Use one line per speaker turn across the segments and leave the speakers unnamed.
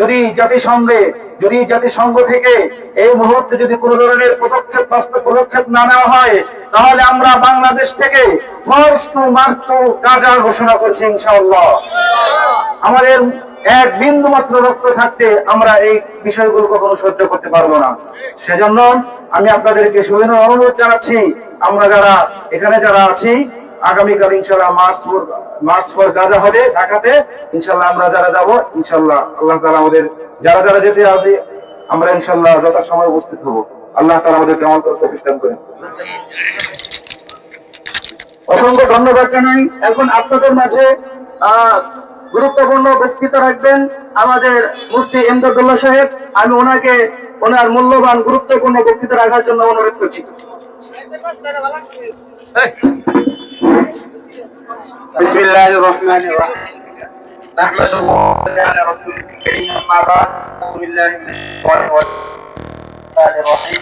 যদি জাতিসংঘে, যদি জাতিসংঘ থেকে এই মুহূর্তে যদি কোনো ধরনের পদক্ষেপ বাস্তব পদক্ষেপ না নেওয়া হয়, তাহলে আমরা বাংলাদেশ থেকে গাজা ঘোষণা করছি ইনশাআল্লাহ। আমাদের এক বিন্দু মাত্র রক্ত থাকতে আমরা এই বিষয়গুলো কখনো সহ্য করতে পারব না। সেজন্য আমি আপনাদেরকে সুবিধা অনুরোধ জানাচ্ছি, আমরা যারা, এখানে যারা আছি আগামীকাল ইনশাল্লাহ মার্চ মার্চ ফোর গাজা হবে ঢাকাতে। ইনশাল্লাহ আমরা যারা যাব ইনশাল্লাহ আল্লাহ তালা আমাদের যারা যারা যেতে আছি আমরা ইনশাল্লাহ যথা সময় উপস্থিত হব। আল্লাহ তালা আমাদের কেমন করতে ফিরতাম করেন। অসংখ্য ধন্যবাদ জানাই। এখন আপনাদের মাঝে আহ, গুরুত্বপূর্ণ বক্তৃতা রাখবেন আমাদের মুফতি এমদাদুল্লাহ সাহেব। আমি ওনাকে ওনার মূল্যবান গুরুত্বপূর্ণ বক্তৃতা রাখার জন্য অনুরোধ করছি।
بسم الله الرحمن الرحيم نحمده ونصلي على رسوله الكريم اما بعد اعوذ بالله من الشيطان الرجيم الرحيم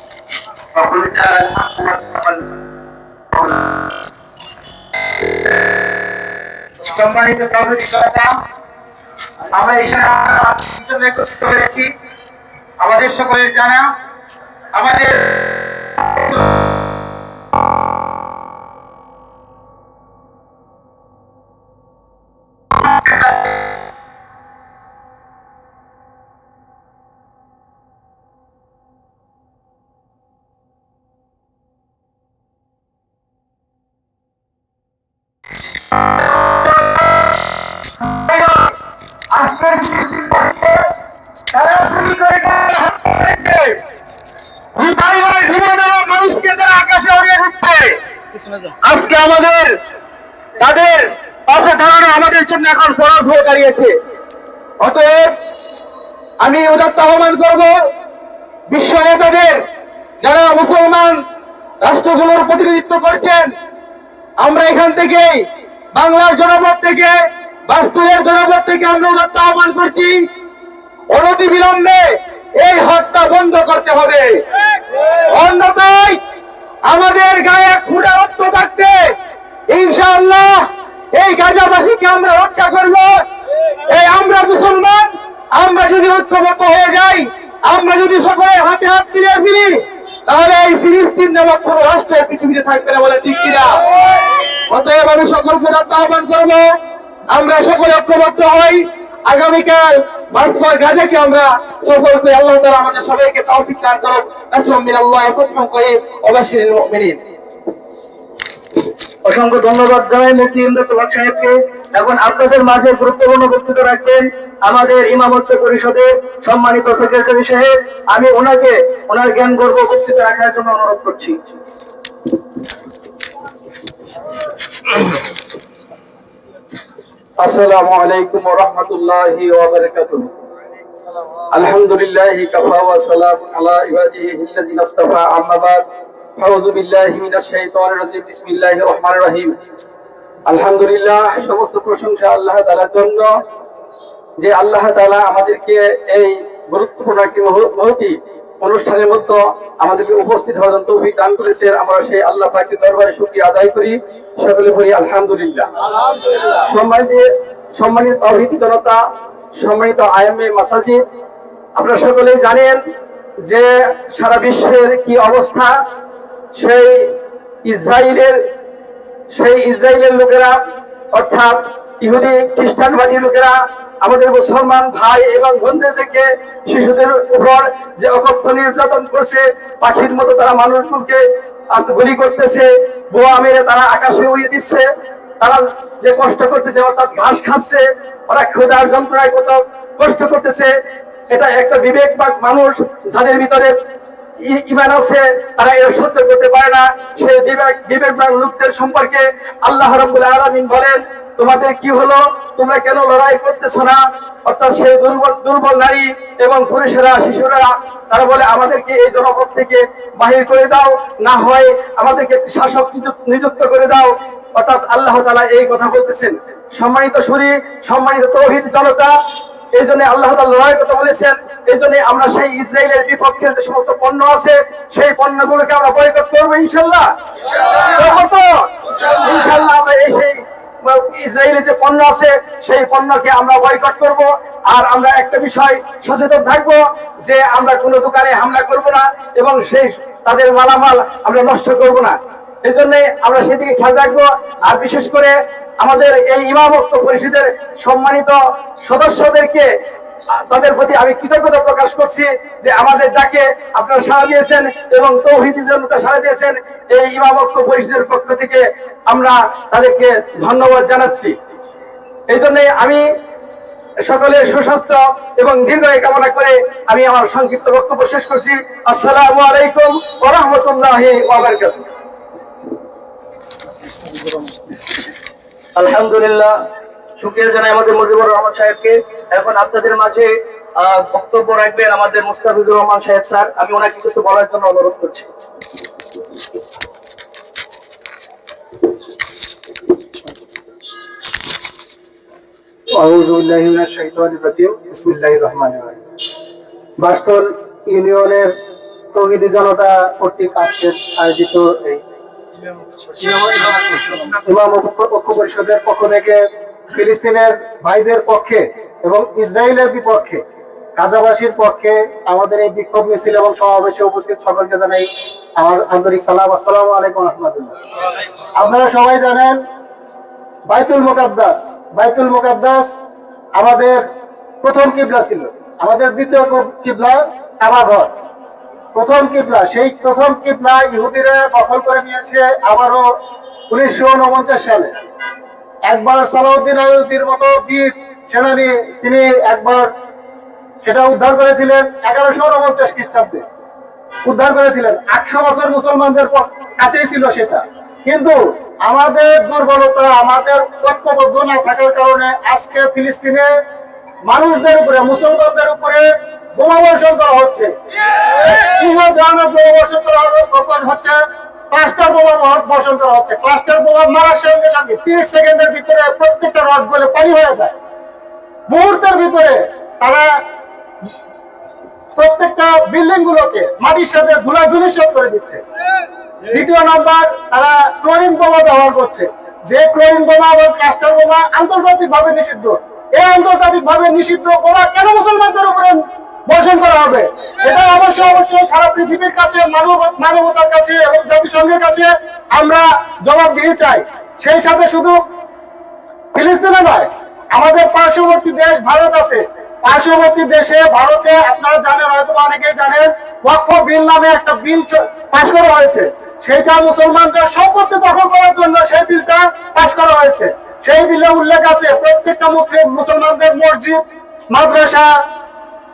فقل جاء الحق واتقى সম্মানিত প্রভৃতিকতা আমরা এখানে জন্য একত্রিত হয়েছি আমাদের সকলের জানা আমাদের তাদের পাশে দাঁড়ানো আমাদের জন্য এখন ফরজ হয়ে দাঁড়িয়েছে। অতএব আমি উদাত্ত আহ্বান করব, বিশ্ব নেতাদের, যারা মুসলমান রাষ্ট্রগুলোর প্রতিনিধিত্ব করছেন, আমরা এখান থেকে বাংলার জনপদ থেকে বাস্তুয়ের জনপদ থেকে আমরা উদাত্ত আহ্বান করছি, অনতি বিলম্বে এই হত্যা বন্ধ করতে হবে। অন্যথায় আমাদের গায়ে ফুটা রক্ত থাকতে ইনশাআল্লাহ, এই গাজাবাসীকে আমরা রক্ষা করব। এই আমরা মুসলমান, আমরা যদি ঐক্যবদ্ধ হয়ে যাই, আমরা যদি সকলে হাতে হাত মিলিয়ে ফিরি, তাহলে এই ফিলিস্তিন নামক কোন রাষ্ট্র পৃথিবীতে থাকবে না বলে ঠিক কিনা? অতএব আমি সকলকে আহ্বান করব, আমরা সকলে ঐক্যবদ্ধ হই। আগামীকাল মার্চফল গাজাকে আমরা সফল করে আল্লাহ তাআলা আমাদের সবাইকে তৌফিক দান করুন আসসালামু আল্লাহ ফাতহু করে অবশ্যই মুমিনিন।
অসংখ্য ধন্যবাদ জানাই মুফতি ইমদাদুল্লাহ সাহেবকে। এখন আপনাদের মাঝে গুরুত্বপূর্ণ বক্তৃতা রাখবেন আমাদের ইমামত্ব পরিষদের সম্মানিত সেক্রেটারি সাহেব। আমি ওনাকে, ওনার জ্ঞান গর্ব বক্তৃতা রাখার জন্য অনুরোধ করছি।
আসসালামু আলাইকুম ওয়া রাহমাতুল্লাহি ওয়া বারাকাতুহু। আলহামদুলিল্লাহি কাফা ওয়া সালামুন আলা ইবাদিহি আম্মা বাদ। আউযু বিল্লাহি মিনাশ শাইতানির রাজিম বিসমিল্লাহির রহমানির রহিম। আলহামদুলিল্লাহ সমস্ত প্রশংসা আল্লাহ তাআলার জন্য। যে আল্লাহ তাআলা আমাদেরকে এই গুরুত্বপূর্ণ একটি মহতি অনুষ্ঠানের আমাদেরকে উপস্থিত হওয়ার জন্য তৌফিক দান করেছেন। আমরা সেই আল্লাহ পাকের দরবারে শুকরিয়া আদায় করি। সকলে বলি আলহামদুলিল্লাহ। সম্মানিত সম্মানিত জনতা সম্মানিত আইএমএ মাসাজিদ আপনারা সকলেই জানেন যে সারা বিশ্বের কি অবস্থা সেই ইসরায়েলের সেই ইসরায়েলের লোকেরা, অর্থাৎ ইহুদি, খ্রিস্টানবাদী লোকেরা, আমাদের মুসলমান ভাই এবং বোনদেরকে, শিশুদের উপর যে অকথ্য নির্যাতন করছে, পাখির মতো তারা মানুষগুলোকে গুলি করতেছে বোয়া মেরে তারা আকাশে উড়িয়ে দিচ্ছে, তারা যে কষ্ট করতেছে, অর্থাৎ ঘাস খাচ্ছে, ওরা ক্ষুধার যন্ত্রণায় কত কষ্ট করতেছে, এটা একটা বিবেক মানুষ যাদের ভিতরে ইমান আছে, তারা এটা সহ্য করতে পারে না। সেই বিবেক বিবেকবান লোকদের সম্পর্কে আল্লাহ রাব্বুল আলামিন বলেন, তোমাদের কি হলো? তোমরা কেন লড়াই করতেছো না? অর্থাৎ সেই দুর্বল দুর্বল নারী এবং পুরুষেরা, শিশুরা, তারা বলে, আমাদেরকে এই জনপদ থেকে বাহির করে দাও, না হয় আমাদেরকে শাসক নিযুক্ত- করে দাও।
অর্থাৎ আল্লাহ তাআলা এই কথা বলতেছেন। সম্মানিত সুরি, সম্মানিত তৌহিদ জনতা এই জন্য আল্লাহ লড়াইয়ের কথা বলেছেন এই জন্য আমরা সেই ইসরায়েলের বিপক্ষে যে সমস্ত পণ্য আছে, সেই পণ্যগুলোকে আমরা বয়কট করব ইনশাল্লাহ ইনশাল্লাহ আমরা এই সেই ইসরায়েলের যে পণ্য আছে, সেই পণ্যকে আমরা বয়কট করব। আর আমরা একটা বিষয় সচেতন থাকব যে আমরা কোনো দোকানে হামলা করব না এবং সেই তাদের মালামাল আমরা নষ্ট করব না। এই জন্য আমরা সেদিকে খেয়াল রাখব। আর বিশেষ করে আমাদের এই ইমামত্ব পরিষদের সম্মানিত সদস্যদেরকে তাদের প্রতি আমি কৃতজ্ঞতা প্রকাশ করছি যে আমাদের ডাকে আপনারা সাড়া দিয়েছেন এবং তৌহিদি জনতা সাড়া দিয়েছেন। এই ইমামত্ব পরিষদের পক্ষ থেকে আমরা তাদেরকে ধন্যবাদ জানাচ্ছি। এই জন্য আমি সকলের সুস্বাস্থ্য এবং দীর্ঘায়ু কামনা করে আমি আমার সংক্ষিপ্ত বক্তব্য শেষ করছি। আসসালামু আলাইকুম ওয়া রাহমাতুল্লাহি ওয়া বারাকাতুহু।
আলহামদুলিল্লাহ শুক্রিয়া জানাই আমাদের মুজিবুর রহমান সাহেবকে। এখন আপনাদের মাঝে বক্তব্য রাখবেন আমাদের মুস্তাফিজুর রহমান সাহেব স্যার। আমি ওনাকে কিছু বলার জন্য অনুরোধ করছি।
আউযু ইউনিয়নের তৌহিদি জনতা কর্তৃক আজকে আয়োজিত এই পরিষদের পক্ষ থেকে ফিলিস্তিনের ভাইদের পক্ষে এবং ইসরায়েলের বিপক্ষে, গাজাবাসীর পক্ষে আমাদের এই বিক্ষোভ মিছিল এবং সমাবেশে উপস্থিত সকলকে জানাই আমার আন্তরিক সালাম। আসসালামু আলাইকুম রহমতুল্লাহ। আপনারা সবাই জানেন, বাইতুল মুকাদ্দাস বাইতুল মুকাদ্দাস আমাদের প্রথম কিবলা ছিল। আমাদের দ্বিতীয় কিবলা কাবাঘর। প্রথম কিবলা, সেই প্রথম কিবলা ইহুদিরা দখল করে নিয়েছে আবারও উনিশশো উনপঞ্চাশ সালে। একবার সালাউদ্দিন আয়ুদ্দির মতো বীর সেনানী তিনি একবার সেটা উদ্ধার করেছিলেন এগারোশো উনপঞ্চাশ খ্রিস্টাব্দে। উদ্ধার করেছিলেন। আটশো বছর মুসলমানদের কাছেই ছিল সেটা। কিন্তু আমাদের দুর্বলতা, আমাদের ঐক্যবদ্ধ না থাকার কারণে আজকে ফিলিস্তিনে মানুষদের উপরে, মুসলমানদের উপরে বোমা বর্ষণ করা হচ্ছে। কি ধরনের বোমা বর্ষণ করা হচ্ছে? পাঁচটা বোমা বর্ষণ করা হচ্ছে। পাঁচটা বোমা মারার সঙ্গে সঙ্গে তিরিশ সেকেন্ডের ভিতরে প্রত্যেকটা রড গলে পানি হয়ে যায়। মুহূর্তের ভিতরে তারা প্রত্যেকটা বিল্ডিং গুলোকে মাটির সাথে ধুলাধুলি সব করে দিচ্ছে। দ্বিতীয় নাম্বার, তারা ক্লোরিন বোমা ব্যবহার করছে। যে ক্লোরিন বোমা এবং ক্লাস্টার বোমা আন্তর্জাতিক ভাবে নিষিদ্ধ। এই আন্তর্জাতিক ভাবে নিষিদ্ধ বোমা কেন মুসলমানদের উপরে বর্ষণ করা হবে। এটা অবশ্যই অবশ্যই সারা পৃথিবীর কাছে, মানব মানবতার কাছে এবং জাতিসংঘের কাছে আমরা জবাব দিয়ে চাই। সেই সাথে শুধু ফিলিস্তিনে নয়, আমাদের পার্শ্ববর্তী দেশ ভারত আছে। পার্শ্ববর্তী দেশে ভারতে আপনারা জানেন হয়তো বা অনেকেই জানেন, ওয়াকফ বিল নামে একটা বিল পাশ করা হয়েছে। সেটা মুসলমানদের সম্পত্তি দখল করার জন্য সেই বিলটা পাশ করা হয়েছে। সেই বিলে উল্লেখ আছে, প্রত্যেকটা মুসলিম মুসলমানদের মসজিদ, মাদ্রাসা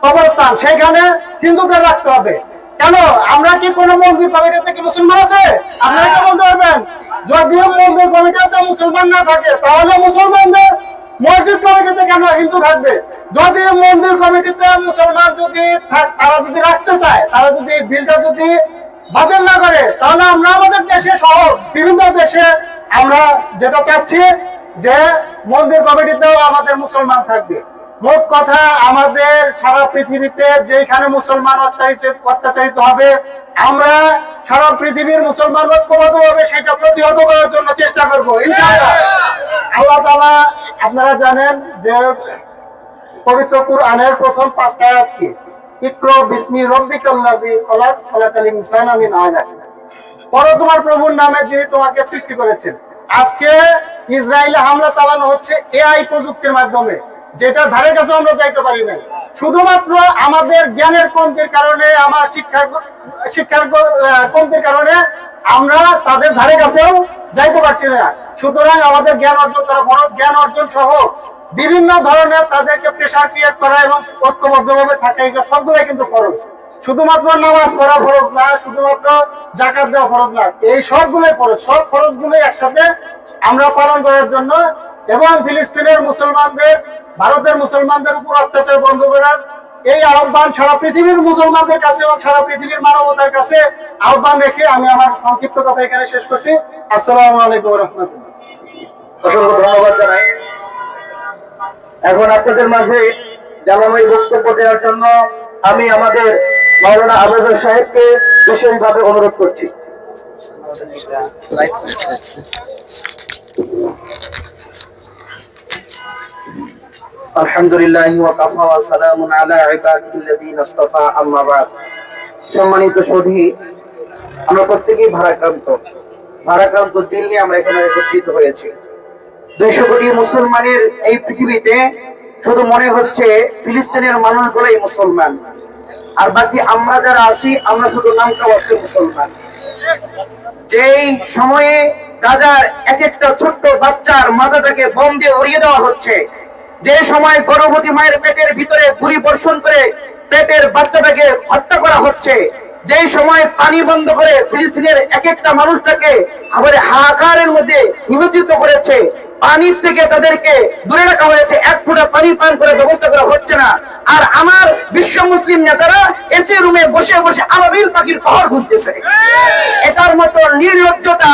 কবরস্থান, সেখানে হিন্দুদের রাখতে হবে। কেন? আমরা কি কোনো মন্দির কমিটিতে কি মুসলমান আছে? আপনারা কি বলতে পারবেন? যদিও মন্দির কমিটিতে মুসলমান না থাকে, তাহলে মুসলমানদের মসজিদ কমিটিতে কেন হিন্দু থাকবে? যদি মন্দির কমিটিতে মুসলমান যদি থাক- তারা যদি রাখতে চায়, তারা যদি বিলটা যদি বাতিল না করে, তাহলে আমরা আমাদের দেশে সহ বিভিন্ন দেশে আমরা যেটা চাচ্ছি যে মন্দির কমিটিতেও আমাদের মুসলমান থাকবে। মোট কথা, আমাদের সারা পৃথিবীতে যেখানে মুসলমান অত্যাচারিত হবে, আমরা সারা পৃথিবীর মুসলমান ঐক্যবদ্ধ হবে, সেটা প্রতিহত করার জন্য চেষ্টা করব আল্লাহ তালা আপনারা জানেন যে পবিত্র কুরআনের প্রথম পাঁচটা আয়াত কি? ইকরা বিসমি রব্বিকাল্লাযী খলাক তোমার প্রভুর নামে যিনি তোমাকে সৃষ্টি করেছেন। আজকে ইসরায়েলে হামলা চালানো হচ্ছে এআই প্রযুক্তির মাধ্যমে। যেটা ধারে কাছে আমরা যাইতে পারি না শুধুমাত্র আমাদের জ্ঞানের কমতির কারণে, আমার শিক্ষার শিক্ষার কমতির কারণে আমরা তাদের ধারে কাছেও যাইতে পারছি না। সুতরাং আমাদের জ্ঞান অর্জন করা খরচ জ্ঞান অর্জন সহ বিভিন্ন ধরনের তাদেরকে প্রেশার ক্রিয়েট করা এবং ঐক্যবদ্ধভাবে থাকা, এগুলো সবগুলাই কিন্তু খরচ শুধুমাত্র নামাজ পড়া ফরজ না, শুধুমাত্র জাকাত দেওয়া ফরজ না, এই সবগুলোই ফরজ। সব ফরজগুলোই একসাথে আমরা পালন করার জন্য এবং ফিলিস্তিনের মুসলমানদের ভারতের মুসলমানদের উপর অত্যাচার বন্ধ করার এই আহ্বান সারা পৃথিবীর মুসলমানদের কাছে এবং সারা পৃথিবীর মানবতার কাছে আহ্বান রেখে আমি আমার সংক্ষিপ্ত কথা এখানে শেষ করছি। আসসালামু আলাইকুম রহমতুল্লাহ।
অসংখ্য ধন্যবাদ জানাই। এখন আপনাদের মাঝে জ্বালাময়ী বক্তব্য দেওয়ার জন্য আমি আমাদের মাওলানা আবেদর সাহেবকে বিশেষভাবে অনুরোধ করছি। আলহামদুলিল্লাহ ওয়া কাফা ওয়া সালামুন আলা ইবাদিল্লাযিনা ইসতাফা আম্মা বাদ। সম্মানিত সুধী, আমরা প্রত্যেকেই ভারাক্রান্ত। ভারাক্রান্ত দিল নিয়ে আমরা এখানে একত্রিত হয়েছি। দুইশো কোটি মুসলমানের এই পৃথিবীতে শুধু মনে হচ্ছে ফিলিস্তিনের মানুষগুলোই মুসলমান। আর বাকি আমরা যারা আছি, আমরা শুধু নামটা বাসকে মুসলমান। যেই সময়ে গাজার এক একটা ছোট্ট বাচ্চার মাথাটাকে বোম দিয়ে উড়িয়ে দেওয়া হচ্ছে যে সময় গর্ভবতী মায়ের পেটের ভিতরে গুলি বর্ষণ করে পেটের বাচ্চাটাকে হত্যা করা হচ্ছে যে সময় পানি বন্ধ করে ফিলিস্তিনের এক একটা মানুষটাকে আমাদের হাহাকারের মধ্যে নিমজ্জিত করেছে, পানির থেকে তাদেরকে দূরে রাখা হয়েছে, এক ফোঁটা পানি পান করে ব্যবস্থা করা হচ্ছে না। আর আমার বিশ্ব মুসলিম নেতারা এসি রুমে বসে বসে আবাবিল পাখির পাহাড় ঘুরতেছে। এটার মতো নির্লজ্জতা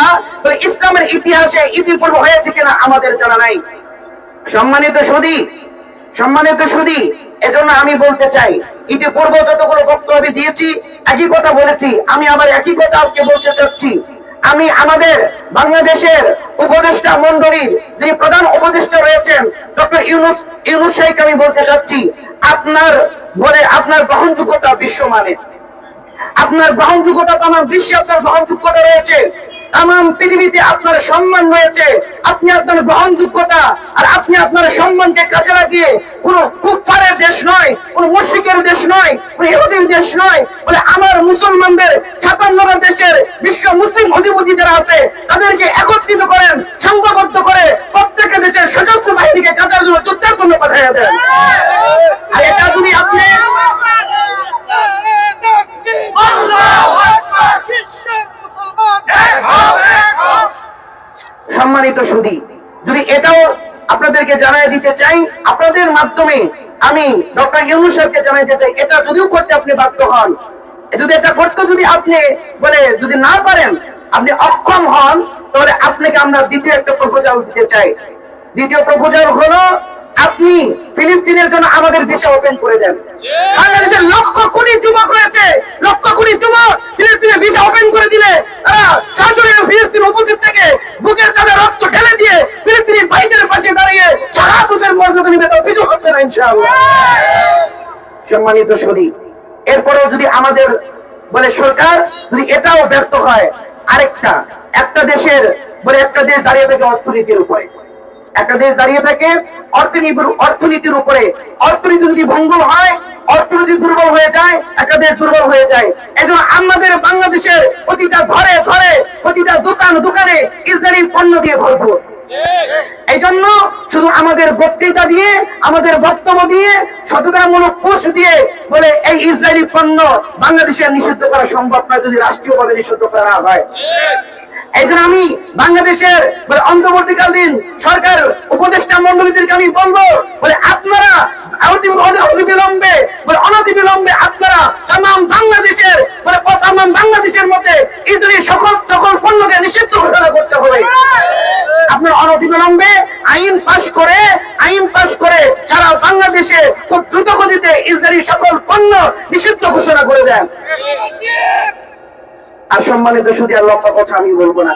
ইসলামের ইতিহাসে ইতিপূর্ব হয়েছে কিনা আমাদের জানা নাই। সম্মানিত সুদী সম্মানিত সুদী এজন্য আমি বলতে চাই ইতিপূর্ব যতগুলো বক্তব্য আমি দিয়েছি, একই কথা বলেছি, আমি আবার একই কথা আজকে বলতে চাচ্ছি। আমি আমাদের বাংলাদেশের উপদেষ্টা মন্ডলীর যিনি প্রধান উপদেষ্টা রয়েছেন, ডক্টর ইউনুস ইউনুস শাহকে আমি বলতে চাচ্ছি, আপনার বলে আপনার গ্রহণযোগ্যতা বিশ্বমানের। আপনার গ্রহণযোগ্যতা তাম বিশ্বে আপনার গ্রহণযোগ্যতা রয়েছে। তাম পৃথিবীতে আপনার সম্মান রয়েছে। আপনি আপনার গ্রহণযোগ্যতা আর আপনি আপনার সম্মানকে কাজে লাগিয়ে কোন কুফারের দেশ নয়, কোন মুশরিকের দেশ নয়, কোন ইহুদির দেশ নয়, বলে আমার মুসলমানদের ছাপান্নটা দেশের বিশ্ব মুসলিম অধিপতি যারা আছে, তাদেরকে একত্রিত করেন, সংঘবদ্ধ করে প্রত্যেকটা দেশের সশস্ত্র বাহিনীকে কাজার জন্য যুদ্ধের জন্য পাঠিয়ে দেন আর এটা যদি আপনি সম্মানিত সুদী যদি এটাও আপনাদেরকে জানাই দিতে চাই, আপনাদের মাধ্যমে আমি ডক্টর ইউনুস সাহেবকে জানাইতে চাই, এটা যদিও করতে আপনি বাধ্য হন, যদি এটা করতে যদি আপনি বলে যদি না পারেন, আপনি অক্ষম হন, তাহলে আপনাকে আমরা দ্বিতীয় একটা প্রপোজাল দিতে চাই। দ্বিতীয় প্রপোজাল হলো, আপনি ফিলিস্তিনের জন্য আমাদের ভিসা ওপেন করে দেন। বাংলাদেশের লক্ষ কোটি যুবক রয়েছে, লক্ষ কোটি যুবক ভিসা ওপেন করে দিলে তারা ফিলিস্তিন উপস্থিত থেকে বুকের তাদের রক্ত ঢেলে দিয়ে পাশে দাঁড়িয়ে শাহাদতের মর্যাদা নিবে হবে না, ইনশাআল্লাহ। সম্মানিত সদী, এরপরেও যদি আমাদের বলে সরকার, যদি এটাও ব্যর্থ হয়, আরেকটা, একটা দেশের বলে একটা দেশ দাঁড়িয়ে থাকে অর্থনীতির উপরে। একটা দেশ দাঁড়িয়ে থাকে অর্থনীতির উপরে। অর্থনীতি যদি ভঙ্গ হয় অর্থনীতি দুর্বল হয়ে যায় একটা দেশ দুর্বল হয়ে যায়। এজন্য আমাদের বাংলাদেশের প্রতিটা ঘরে ঘরে, প্রতিটা দোকান দোকানে ইসরায়েলি পণ্য দিয়ে ভরপুর। এই জন্য শুধু আমাদের বক্তৃতা দিয়ে, আমাদের বক্তব্য দিয়ে সচেতনামূলক পোস্ট দিয়ে বলে এই ইসরায়েলি পণ্য বাংলাদেশে নিষিদ্ধ করা সম্ভব নয়, যদি রাষ্ট্রীয়ভাবে নিষিদ্ধ করা না হয়। জন্য আমি বাংলাদেশের বলে অন্তর্বর্তীকালীন সরকার, উপদেষ্টা মন্ডলীদেরকে আমি বলব বলে আপনারা অতি- অতি- অনতিবিলম্বে বলে অনতিবিলম্বে আপনারা তাম বাংলাদেশের বলে তাম বাংলাদেশের মধ্যে ইসরায়েলি সকল সকল পণ্যকে নিষিদ্ধ ঘোষণা করতে হবে আপনার অনতিবিলম্বে আইন পাশ করে আইন পাশ করে সারা বাংলাদেশে খুব দ্রুত গতিতে ইসরায়েলি সকল পণ্য নিষিদ্ধ আর সম্মানিত লম্বা কথা আমি বলব না।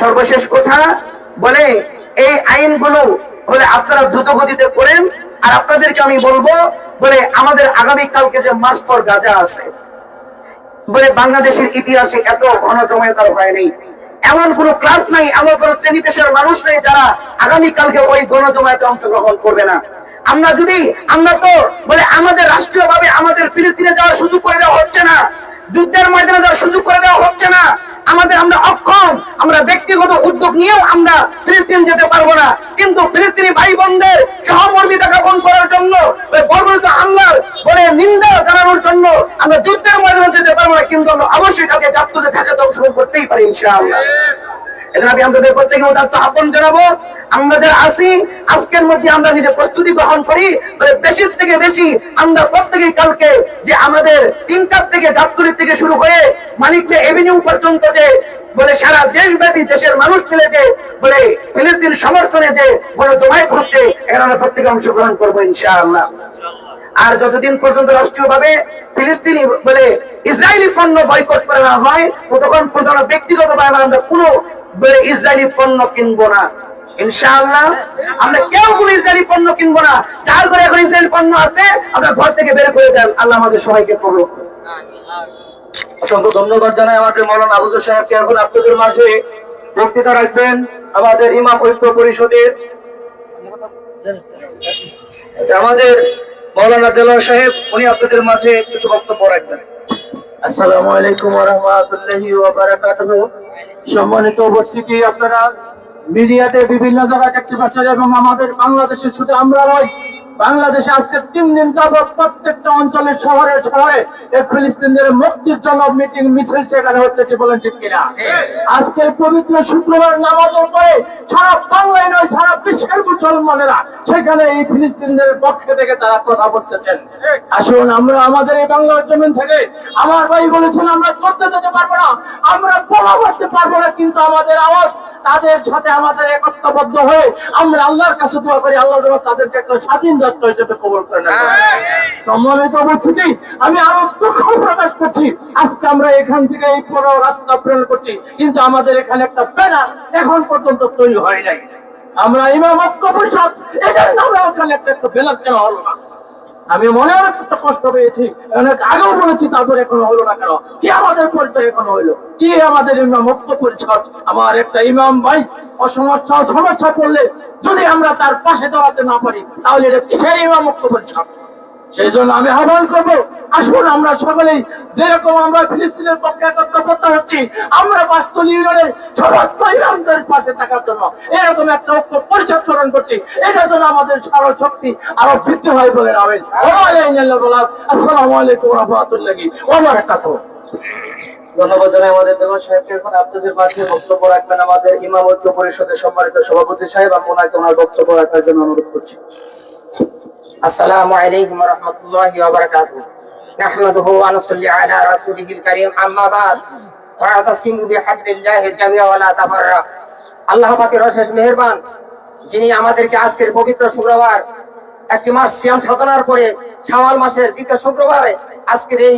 সর্বশেষ কথা বলে, এই আইনগুলো বলে আপনারা দ্রুত গতিতে করেন, আর আপনাদেরকে আমি বলব, বলে আমাদের আগামী কালকে যে গাজা আছে, বলে বাংলাদেশের ইতিহাসে এত ঘন জমায়েতার হয় নাই। এমন কোন ক্লাস নাই, এমন কোন শ্রেণি পেশার মানুষ নেই যারা আগামী কালকে ওই গণজমায়েতে অংশগ্রহণ করবে না। আমরা যদি, আমরা তো বলে আমাদের রাষ্ট্রীয় ভাবে আমাদের ফিলিস্তিনে যাওয়ার সুযোগ করে দেওয়া হচ্ছে না, যুদ্ধের ময়দানে যাওয়ার সুযোগ করে দেওয়া হচ্ছে না, আমাদের আমরা অক্ষম, আমরা ব্যক্তিগত উদ্যোগ নিয়েও আমরা ফিলিস্তিন যেতে পারব না। কিন্তু ফিলিস্তিনি ভাই বোনদের সহমর্মিতা জ্ঞাপন করার জন্য বর্বরিত আল্লাহর বলে নিন্দা জানানোর জন্য আমরা যুদ্ধের ময়দানে যেতে পারব না, কিন্তু আমরা অবশ্যই কাজে জাতীয় ঢাকাতে অংশগ্রহণ করতেই পারি ইনশাআল্লাহ। শুরু হয়ে পর্যন্ত যে,
বলে সারা দেশব্যাপী দেশের মানুষ মিলে যে, বলে ফিলিস্তিন সমর্থনে যে বড় জমায়েত হচ্ছে, এখানে আমরা প্রত্যেকে অংশগ্রহণ করব ইনশাআল্লাহ। আর যতদিন পর্যন্ত রাষ্ট্রীয়ভাবে ফিলিস্তিনি বলে ইসরায়েলি পণ্য বয়কট করা হয়, ততক্ষণ পর্যন্ত আমরা কোনো ইসরায়েলি পণ্য কিনবো না। আমাদের।
অসংখ্য ধন্যবাদ জানাই মাঝে বক্তৃতা রাখবেন আমাদের ইমাম ঐক্য পরিষদের আমাদের মৌলানা দেলোয়ার সাহেব, উনি আপনাদের মাঝে কিছু বক্তব্য রাখবেন।
আপনারা মিডিয়াতে বিভিন্ন জায়গায় দেখতে পাচ্ছেন এবং আমাদের বাংলাদেশে শুধু আমরা নয় বাংলাদেশে আজকে তিন দিন যাবৎ প্রত্যেকটা অঞ্চলের শহরে শহরে ফিলিস্তিনদের মুক্তির জন্য মিটিং মিছিল সেখানে হচ্ছে কি বলেন ঠিক কিনা? আজকের পবিত্র শুক্রবার নামাজের পরে সারা বাংলায় নয়, সারা বিশ্বের মুসলমানেরা সেখানে এই ফিলিস্তিনদের পক্ষে থেকে তারা কথা বলতেছেন। আসুন, আমরা আমাদের এই বাংলার জমিন থেকে আমার ভাই বলেছেন, আমরা চলতে যেতে পারব না, আমরা বলা করতে পারব না, কিন্তু আমাদের আওয়াজ তাদের সাথে আমাদের একত্রবদ্ধ হয়ে আমরা আল্লাহর কাছে দোয়া করি, আল্লাহ যেন তাদেরকে একটা স্বাধীন যাত্রা হিসেবে কবল করে নেন। সম্মানিত উপস্থিতি, আমি আরও দুঃখ প্রকাশ করছি। আজকে আমরা এখান থেকে এই পুরো রাস্তা প্রেরণ করছি, কিন্তু আমাদের এখানে একটা ব্যানার এখন পর্যন্ত তৈরি হয় নাই। আমরা ইমাম ঐক্য পরিষদ এজন্য আমরা ওখানে একটা একটা বেলার কেন হলো না। আমি মনে অনেক কষ্ট পেয়েছি, অনেক আগেও বলেছি, তারপর এখনও হলো না কেন? কি আমাদের পরিচয় এখনও হইল কি আমাদের মুক্ত পরিষদ আমার একটা ইমাম ভাই অসমস্যা সমস্যা পড়লে যদি আমরা তার পাশে দাঁড়াতে না পারি, তাহলে এটা কিসের ইমাম মুক্ত পরিষদ সেই জন্য আমি আহ্বান করব, আসুন আমরা সকলেই যেরকম আমরা ফিলিস্তিনের পক্ষে একত্রবদ্ধ হচ্ছি আমরা বাস্তব ইউনিয়নের সমস্ত ইমামদের পাশে থাকার জন্য এরকম একটা ঐক্য পরিষদ গ্রহণ করছি। এটা জন্য আমাদের সারা শক্তি আরও বৃদ্ধি হয় বলে আমিন আসসালামু আলাইকুম রহমতুল্লাহি ওয়া বারাকাতুহু
ধন্যবাদ জানাই আমাদের দেলোয়ার সাহেবকে। এখন আপনাদের মাঝে বক্তব্য রাখবেন আমাদের ইমাম ঐক্য পরিষদের সম্মানিত সভাপতি সাহেব। আমি ওনার বক্তব্য রাখার জন্য অনুরোধ করছি।
আল্লাহ অশেষ যিনি আমাদেরকে আজকের পবিত্র শুক্রবার, একটি মাস সাধনার পরে, শাওয়াল মাসের দ্বিতীয় শুক্রবারে আজকের এই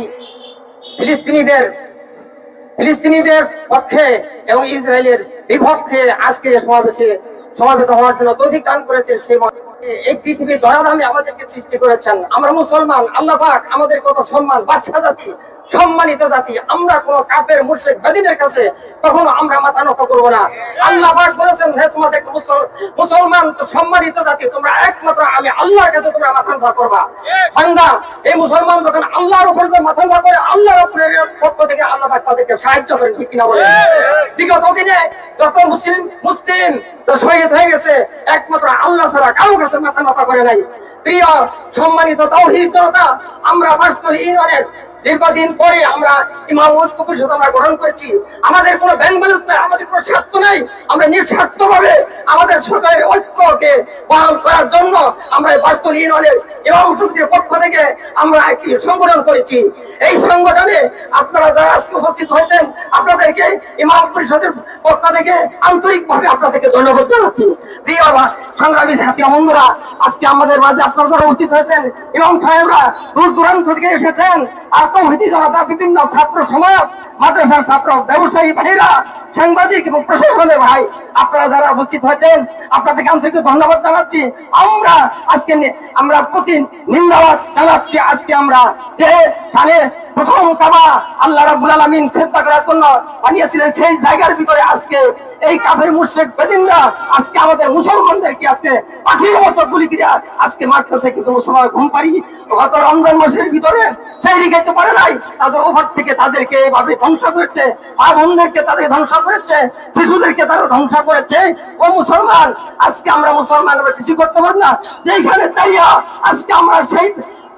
ফিলিস্তিনিদের ফিলিস্তিনিদের পক্ষে এবং ইসরায়েলের বিপক্ষে আজকের সমাবেশে সমাবেত হওয়ার জন্য তৌফিক দান করেছেন সেই এই ধরাধামে আমাদেরকে সৃষ্টি করেছেন। আমরা মুসলমান, আল্লাহ পাক আমাদের কত সম্মান বাচ্চা জাতি, সম্মানিত জাতি। আমরা কোন কাপের মুর্শিদ বেদিনের কাছে আমরা মাথা নত করব না। আল্লাহ পাক বলেছেন, হে তোমাদের মুসলমান, তো সম্মানিত জাতি, তোমরা একমাত্র আমি আল্লাহর কাছে তোমরা মাথা করবা। বান্দা, এই মুসলমান যখন আল্লাহর উপর মাথা করে, আল্লাহর পক্ষ থেকে আল্লাহ পাক তাদেরকে সাহায্য ঠিক কিনা বলে বিগত দিনে যত মুসলিম মুসলিম, তো শহীদ হয়ে গেছে, একমাত্র আল্লাহ ছাড়া কারও কাছে মাথা নত করে নাই। প্রিয় সম্মানিত তৌহিদ জনতা আমরা বাস্তব ইউনিয়নের দীর্ঘদিন পরে আমরা আমরা গ্রহণ করেছি। আমাদের কোনো ব্যাংক ব্যালেন্স নাই, আমাদের কোনো স্বার্থ নাই। আমরা নিঃস্বার্থ ভাবে আমাদের সরকারের ঐক্যকে বহাল করার জন্য আমরা বাস্তব ইউনিয়নের ইমাম সমিতির পক্ষ থেকে আমরা একটি সংগঠন করেছি। এই সংগঠনে আপনারা যারা আজকে উপস্থিত হয়েছেন, আপনাদেরকে ইমাম পরিষদের পক্ষ থেকে আন্তরিকভাবে আপনাদেরকে ধন্যবাদ জানাচ্ছি। প্রিয় সংগ্রামী সাথী বন্ধুরা, আজকে আমাদের মাঝে আপনারা যারা উপস্থিত হয়েছেন এবং সাহেবরা দূর দূরান্ত থেকে এসেছেন, আর তৌহিদি জনতা বিভিন্ন ছাত্র সমাজ মাদ্রাসার ছাত্র, ব্যবসায়ী ভাইরা সাংবাদিক এবং প্রশাসনের ভাই, আপনারা যারা উপস্থিত হয়েছেন, আপনাদেরকে আন্তরিক ধন্যবাদ জানাচ্ছি। আমরা আজকে আমরা প্রতি নিন্দাবাদ জানাচ্ছি আজকে আমরা যে খানে প্রথম কাবা আল্লাহ রাব্বুল আলামিন চিন্তা করার জন্য বানিয়েছিলেন, সেই জায়গার ভিতরে আজকে এই কাফের মুর্শেক বেদিনরা আজকে আমাদের মুসলমানদেরকে আজকে পাখির মতো গুলি কিরা আজকে মারতেছে কিন্তু মুসলমান ঘুম পারি গত রমজান মাসের ভিতরে সেই খেতে পারে নাই, তাদের ওভার থেকে তাদেরকে এভাবে ধ্বংস করেছে মা বোনদেরকে তাদের ধ্বংস করেছে, শিশুদেরকে তারা ধ্বংস করেছে। ও মুসলমান, আজকে আমরা মুসলমান আমরা কিছু করতে পারি না। যেখানে তাইয়া, আজকে আমরা সেই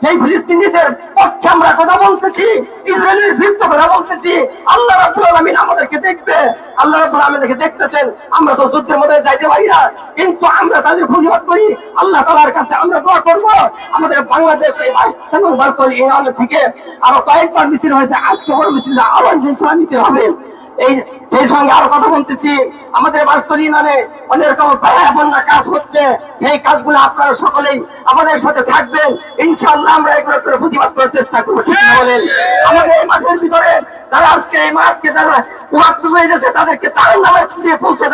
সেই ফিলিস্তিনিদের পক্ষে আমরা কথা বলতেছি, ইসরায়েলের বিরুদ্ধে কথা বলতেছি। আল্লাহ রাব্বুল আলামিন আমাদেরকে দেখবে। আল্লাহ রাব্বুল আলামিনকে দেখতেছেন, আমরা তো যুদ্ধের মধ্যে যাইতে পারি না। কিন্তু আমরা তাদের প্রতিবাদ করি। আল্লাহ তাআলার কাছে আমরা দোয়া করব। আমাদের বাংলাদেশ এই ভারতের এই থেকে আরও কয়েকবার মিছিল হয়েছে। আজকে বড় মিছিল আরও মিছিল হবে। সেই সঙ্গে আরও কথা বলতেছি। আমাদের অনেক রকম কাজ হচ্ছে। এই কাজগুলো আপনারা সকলেই আমাদের সাথে থাকবেন। আমরা এগুলো করে প্রতিবাদ করার চেষ্টা করব আমাদের মাঠের ভিতরে তারা আজকে এই মাঠকে গেছে তাদেরকে চারের নামে দিয়ে পৌঁছে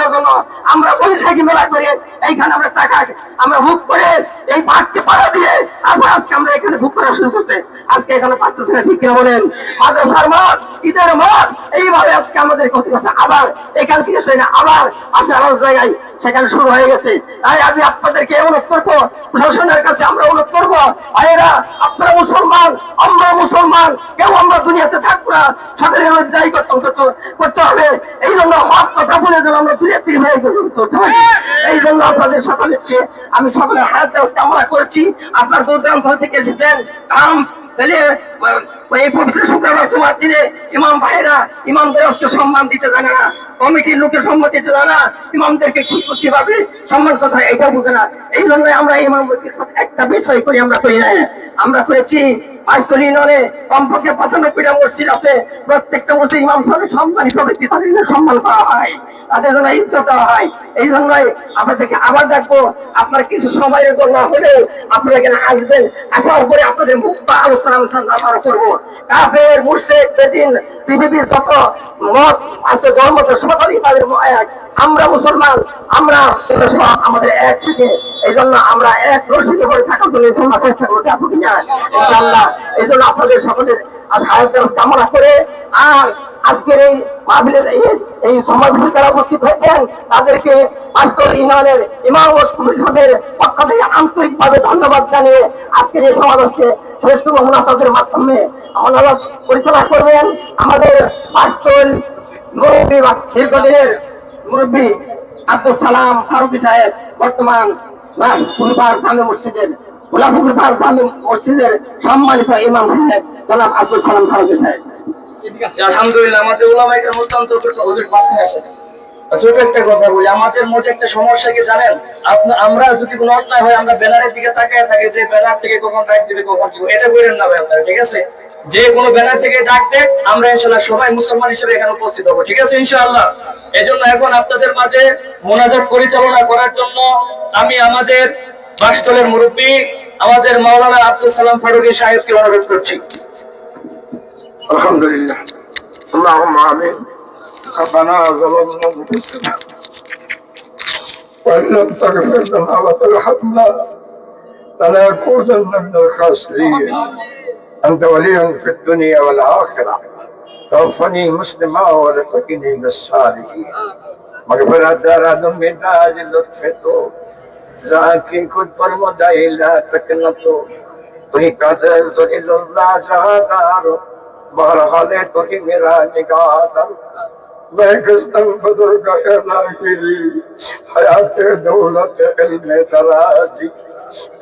আমরা বৈশাখী মেলা করে? এইখানে আমরা টাকা, আমরা ভোগ করে এই মাঠকে পাড়া দিয়ে তারপর আজকে আমরা এখানে আমার আমরা আপনারা মুসলমান, আমরা মুসলমান, কেউ আমরা দুনিয়াতে থাকব না সকলের করতে করতে- হবে এই জন্য হক কথা বলে যেন আমরা দুনিয়া করতে পারি এই জন্য আপনাদের সকলের আমি সকলের দেওয়ার কামনা করেছি। আপনার দূর দূরান্ত থেকে এসেছেন Um, come, believe, সম্মান জন্য আমরা করেছি পাঁচতলি কমপক্ষে পঁচানব্বইটা মসজিদ আছে, প্রত্যেকটা মসজিদ ইমাম সাহেব সম্মানিত ব্যক্তি, তাদের সম্মান করা হয়, তাদের জন্য ইজ্জত দেওয়া হয়। এই জন্যই আপনাদেরকে আবার ডাকবো, আপনার কিছু সময়ের জন্য হলেও আপনারা এখানে আসবেন, আসার পরে আপনাদের মুক্ত আলোচনা আমরা মুসলমান, আমরা আমাদের এক থেকে। এই জন্য আমরা এক রসিকে করে থাকার এই জন্য আপনাদের সকলের কামনা করে আর আজকের এই এই- সমাবেশে যারা উপস্থিত হয়েছেন, তাদেরকে পাঁচতর ইউনিয়নের ইমামত পরিষদের পক্ষ থেকে আন্তরিকভাবে ধন্যবাদ জানিয়ে আজকের এই সমাবেশকে শ্রেষ্ঠ মোনাসাদের মাধ্যমে আমাদের পরিচালনা করবেন আমাদের পাঁচতর মুরব্বী দীর্ঘদিনের মুরব্বী আব্দুল সালাম ফারুকি সাহেব, বর্তমান ফুলবার মসজিদের মসজিদের সম্মানিত ইমাম সাহেব, জনাব আব্দুল সালাম ফারুকি সাহেব।
আলহামদুলিল্লাহ, আমাদের ওলামা একরাম অত্যন্ত হুজুর মাঝখানে আসেন ছোট একটা কথা বলি, আমাদের মধ্যে একটা সমস্যা কি জানেন? আপনার আমরা যদি কোনো অন্যায় হয়, আমরা ব্যানারের দিকে তাকিয়ে থাকি যে ব্যানার থেকে কখন ডাক দিবে, কখন দিব, এটা করেন না ভাই আপনারা, ঠিক আছে? যে কোনো ব্যানার থেকে ডাক দেন আমরা ইনশাল্লাহ সবাই মুসলমান হিসেবে এখানে উপস্থিত হব, ঠিক আছে ইনশাআল্লাহ? এজন্য এখন আপনাদের মাঝে মোনাজাত পরিচালনা করার জন্য আমি আমাদের বাসতলের মুরব্বী, আমাদের মাওলানা আব্দুল সালাম ফারুকি সাহেবকে অনুরোধ করছি।
আলহামদুলিল্লাহ। আল্লাহ আমিন। ربنا ظلمنا انفسنا وإن لم تغفر لنا وترحمنا لنكونن من الخاسرين. أنت ولي في الدنيا والآخرة. توفني مسلما ولتقني بالصالحين مغفرة دار دمي داج لطف تو ذاكي كنت المدعي لا تكنتو تهی قدر ذلیل اللہ جہاں دارو بہرحال تهی میرا نگاہ دارو कस्तम बदल का इलाही हयात दौलत इल्म दराजी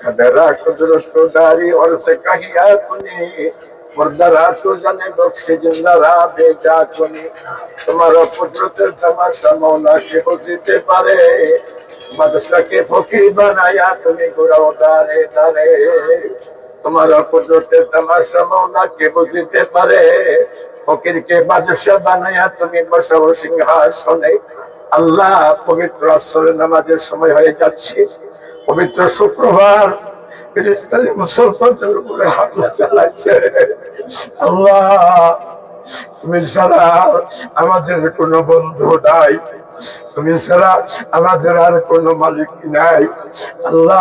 खदरा कुदरत दारी और से कहिया कुनी मुर्दरा तो जने बख्शे जिंदरा बेचा कुनी तुम्हारा कुदरत तमाशा मौला के होते पारे मदरसा के फकीर बनाया तुम्हें गुराव তোমার তোমার কে বুঝিতে পারে। বাদশা তুমি সিংহাসনে। আল্লাহ পবিত্র আসরের নামাজের সময় হয়ে যাচ্ছে। পবিত্র শুক্রবার চালাচ্ছে আল্লাহ, তুমি ছাড়া আমাদের কোন বন্ধু নাই। তুমি ছাড়া আমাদের আর কোন মালিক নাই। আল্লাহ